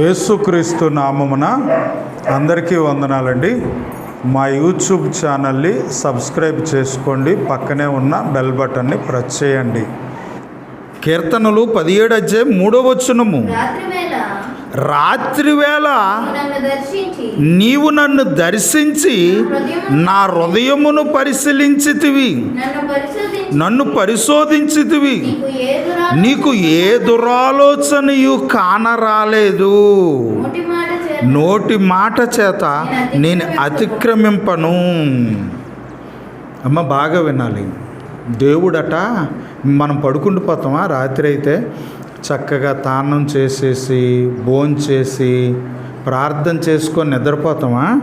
యేసుక్రీస్తు నామమున అందరికీ వందనాలండి. మా యూట్యూబ్ ఛానల్ని సబ్స్క్రైబ్ చేసుకోండి. పక్కనే ఉన్న బెల్ బటన్ని ప్రెస్ చేయండి. కీర్తనలు పదిహేడు అధ్యాయం మూడో వచ్చునము రాత్రి వేళ రాత్రి వేళ నన్ను దర్శించి నీవు నన్ను దర్శించి నా హృదయమును పరిశీలించితివి. నన్ను పరిశోధించి నన్ను పరిశోధించితివి. నీకు ఏ దురాలోచనయు కానరాలేదు. నోటి మాట చేత నోటి మాట చేత నేను అతిక్రమింపను. అమ్మ బాగా వినాలి. దేవుడట మనం పడుకుండిపోతామా రాత్రి అయితే చక్కగా తానం చేసేసి భోంచేసి ప్రార్థన చేసుకొని నిద్రపోతామా?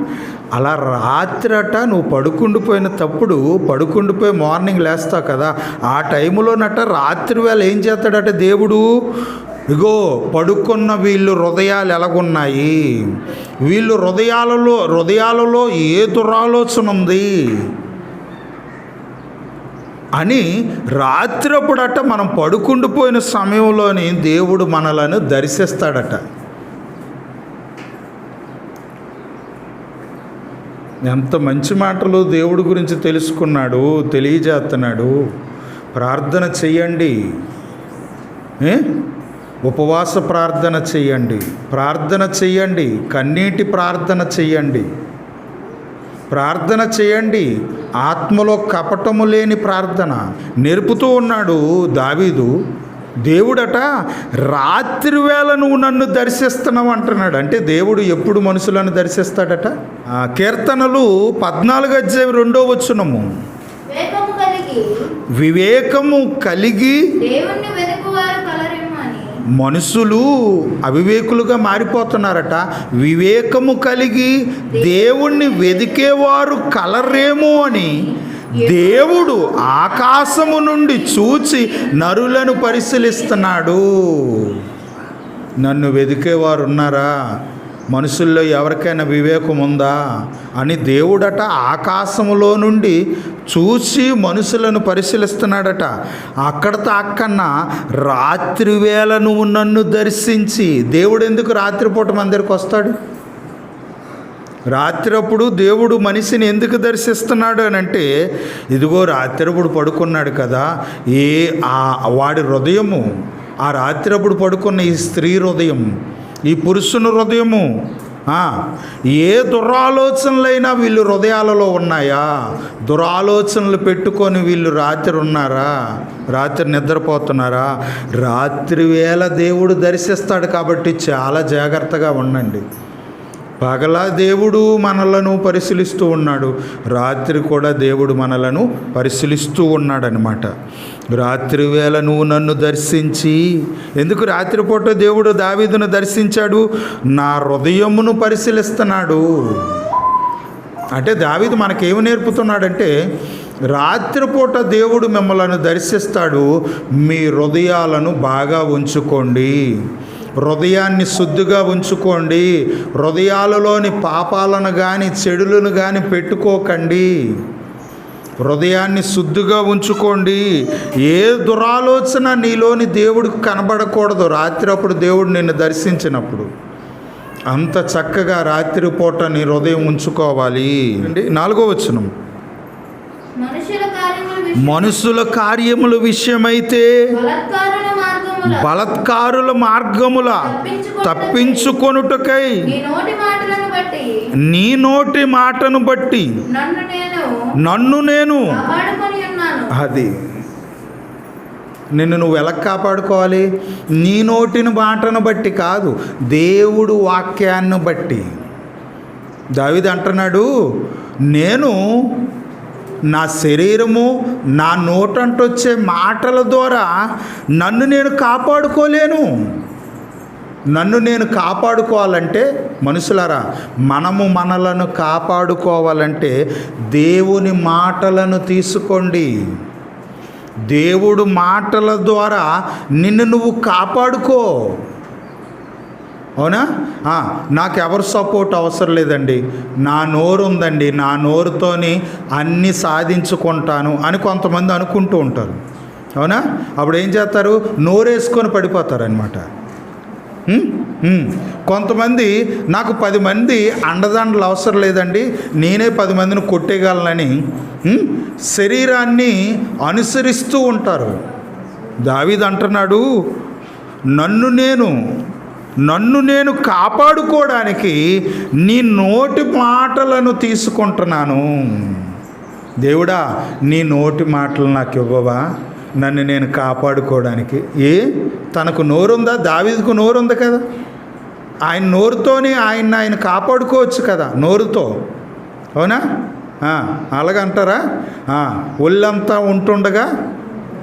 అలా రాత్రట నువ్వు పడుకుండిపోయిన తప్పుడు పడుకుండిపోయి మార్నింగ్ లేస్తావు కదా ఆ టైంలోనట రాత్రి వేళ ఏం చేస్తాడట దేవుడు? ఇగో పడుకున్న వీళ్ళు హృదయాలు ఎలాగున్నాయి? వీళ్ళు హృదయాలలో హృదయాలలో ఏ దురాలోచన ఉంది. అని రాత్రప్పుడట మనం పడుకుండిపోయిన సమయంలోని దేవుడు మనలను దర్శిస్తాడట ఎంత మంచి మాటలు దేవుడి గురించి తెలుసుకున్నాడు తెలియజేస్తున్నాడు. ప్రార్థన చెయ్యండి. ఉపవాస ప్రార్థన చెయ్యండి. ప్రార్థన చెయ్యండి. కన్నీటి ప్రార్థన చెయ్యండి. ప్రార్థన చేయండి. ఆత్మలో కపటము లేని ప్రార్థన. నేర్పుతూ ఉన్నాడు దావీదు. దేవుడట రాత్రి వేళ నువ్వు నన్ను దర్శిస్తున్నావు అంటున్నాడు. అంటే దేవుడు ఎప్పుడు మనుషులను దర్శిస్తాడట? ఆ కీర్తనలు పద్నాలుగు అధ్యాయం రెండో వచ్చునము వివేకము కలిగి దేవుణ్ణి మనుషులు అవివేకులుగా మారిపోతున్నారట. వివేకము కలిగి దేవుణ్ణి వెదికేవారు కలరేమో అని దేవుడు ఆకాశము నుండి చూచి నరులను పరిశీలిస్తున్నాడు. నన్ను వెదికేవారు ఉన్నారా మనుషుల్లో ఎవరికైనా వివేకం ఉందా? అని దేవుడట ఆకాశములో నుండి చూసి మనుషులను పరిశీలిస్తున్నాడట. అక్కడతో అక్కన్న రాత్రి వేళ నువ్వు నన్ను దర్శించి దేవుడు ఎందుకు రాత్రిపూట మందరికి వస్తాడు? రాత్రప్పుడు దేవుడు మనిషిని ఎందుకు దర్శిస్తున్నాడు అని అంటే ఇదిగో రాత్రప్పుడు పడుకున్నాడు కదా ఏ ఆ వాడి హృదయము ఆ రాత్రప్పుడు పడుకున్న ఈ స్త్రీ హృదయం ఈ పురుషుని హృదయము ఏ దురాలోచనలైనా వీళ్ళు హృదయాలలో ఉన్నాయా? దురాలోచనలు పెట్టుకొని వీళ్ళు రాత్రి ఉన్నారా? రాత్రి నిద్రపోతున్నారా? రాత్రి వేళ దేవుడు దర్శిస్తాడు కాబట్టి చాలా జాగ్రత్తగా ఉండండి. పగలా దేవుడు మనలను పరిశీలిస్తూ ఉన్నాడు. రాత్రి కూడా దేవుడు మనలను పరిశీలిస్తూ ఉన్నాడనమాట రాత్రి వేళ నువ్వు నన్ను దర్శించి ఎందుకు రాత్రిపూట దేవుడు దావీదును దర్శించాడు? నా హృదయమును పరిశీలిస్తున్నాడు. అంటే దావీదు మనకేమి నేర్పుతున్నాడంటే రాత్రిపూట దేవుడు మిమ్మల్ని దర్శిస్తాడు మీ హృదయాలను బాగా ఉంచుకోండి. హృదయాన్ని శుద్ధిగా ఉంచుకోండి. హృదయాలలోని పాపాలను కానీ చెడులను కానీ పెట్టుకోకండి. హృదయాన్ని శుద్ధిగా ఉంచుకోండి. ఏ దురాలోచన నీలోని దేవుడికి కనబడకూడదు. రాత్రి అప్పుడు దేవుడు నిన్ను దర్శించినప్పుడు. అంత చక్కగా రాత్రిపూట నీ హృదయం ఉంచుకోవాలి. అండి నాలుగో వచనం. మనుషుల కార్యముల విషయం మనుషుల కార్యముల విషయమైతే బలత్కారుల మార్గముల తప్పించుకొనుటకై నీ నోటి మాటను బట్టి నన్ను నేను అది నిన్ను నువ్వు ఎలా కాపాడుకోవాలి? నీ నోటిని మాటను బట్టి కాదు దేవుడు వాక్యాన్ని బట్టి. దావిది అంటున్నాడు నేను నా శరీరము నా నోటంటొచ్చే మాటల ద్వారా నన్ను నేను కాపాడుకోలేను. నన్ను నేను కాపాడుకోవాలంటే మనుషులారా మనము మనలను కాపాడుకోవాలంటే దేవుని మాటలను తీసుకోండి. దేవుడు మాటల ద్వారా నిన్ను నువ్వు కాపాడుకో. అవునా? నాకు ఎవరు సపోర్ట్ అవసరం లేదండి. నా నోరు ఉందండి నా నోరుతోని అన్నీ సాధించుకుంటాను అని కొంతమంది అనుకుంటూ ఉంటారు. అవునా? అప్పుడు ఏం చేస్తారు? నోరేసుకొని పడిపోతారనమాట కొంతమంది నాకు పది మంది అండదండలు అవసరం లేదండి. నేనే పది మందిని కొట్టేయగలనని శరీరాన్ని అనుసరిస్తూ ఉంటారు. దావీద్ అంటున్నాడు నన్ను నేను నన్ను నేను కాపాడుకోవడానికి నీ నోటి మాటలను తీసుకుంటున్నాను. దేవుడా నీ నోటి మాటలు నాకు ఇవ్వవా? నన్ను నేను కాపాడుకోవడానికి. ఏ? తనకు నోరుందా? దావీదుకు నోరుంది కదా. ఆయన నోరుతోనే ఆయన ఆయన కాపాడుకోవచ్చు కదా నోరుతో. అవునా? అలాగంటారా? ఒళ్ళంతా ఉంటుండగా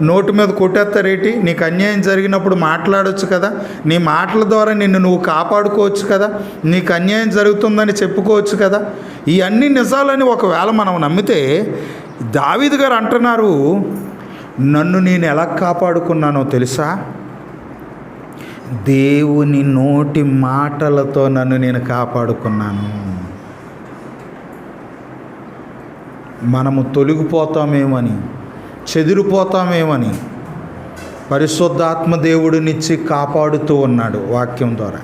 నోటి మీద కొట్టేస్తారేటి? నీకు అన్యాయం జరిగినప్పుడు మాట్లాడొచ్చు కదా? నీ మాటల ద్వారా నిన్ను నువ్వు కాపాడుకోవచ్చు కదా? నీకు అన్యాయం జరుగుతుందని చెప్పుకోవచ్చు కదా? ఇవన్నీ నిజాలని ఒకవేళ మనం నమ్మితే దావీదు గారు అంటున్నారు నన్ను నేను ఎలా కాపాడుకున్నానో తెలుసా? దేవుని నోటి మాటలతో నన్ను నేను కాపాడుకున్నాను. మనము తొలగిపోతామేమని చెదిరిపోతామేమని పరిశుద్ధాత్మ దేవుడినిచ్చి కాపాడుతూ ఉన్నాడు వాక్యం ద్వారా.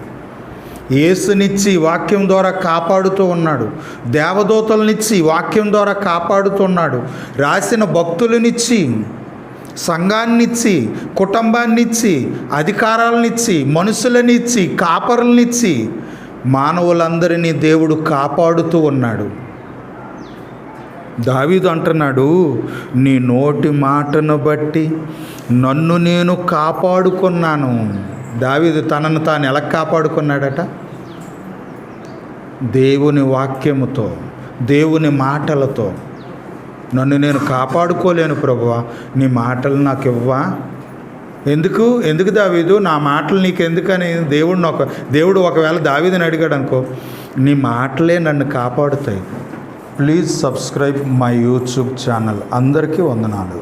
ఏసునిచ్చి వాక్యం ద్వారా కాపాడుతూ ఉన్నాడు. దేవదూతలనిచ్చి వాక్యం ద్వారా కాపాడుతున్నాడు రాసిన భక్తులనిచ్చి సంఘాన్నిచ్చి కుటుంబాన్నిచ్చి అధికారాలనిచ్చి మనుషులనిచ్చి కాపరులనిచ్చి మానవులందరినీ దేవుడు కాపాడుతూ ఉన్నాడు. దావీదు అంటున్నాడు నీ నోటి మాటను బట్టి నన్ను నేను కాపాడుకున్నాను. దావీదు తనను తాను ఎలా కాపాడుకున్నాడట? దేవుని వాక్యముతో దేవుని మాటలతో నన్ను నేను కాపాడుకోలేను ప్రభువా నీ మాటలు నాకు ఇవ్వా. ఎందుకు? ఎందుకు దావీదు? నా మాటలు నీకు ఎందుకని దేవుడిని ఒక దేవుడు ఒకవేళ దావీదని అడిగాడు అనుకో నీ మాటలే నన్ను కాపాడుతాయి. Please subscribe my YouTube channel. అందరికీ వందనాలు.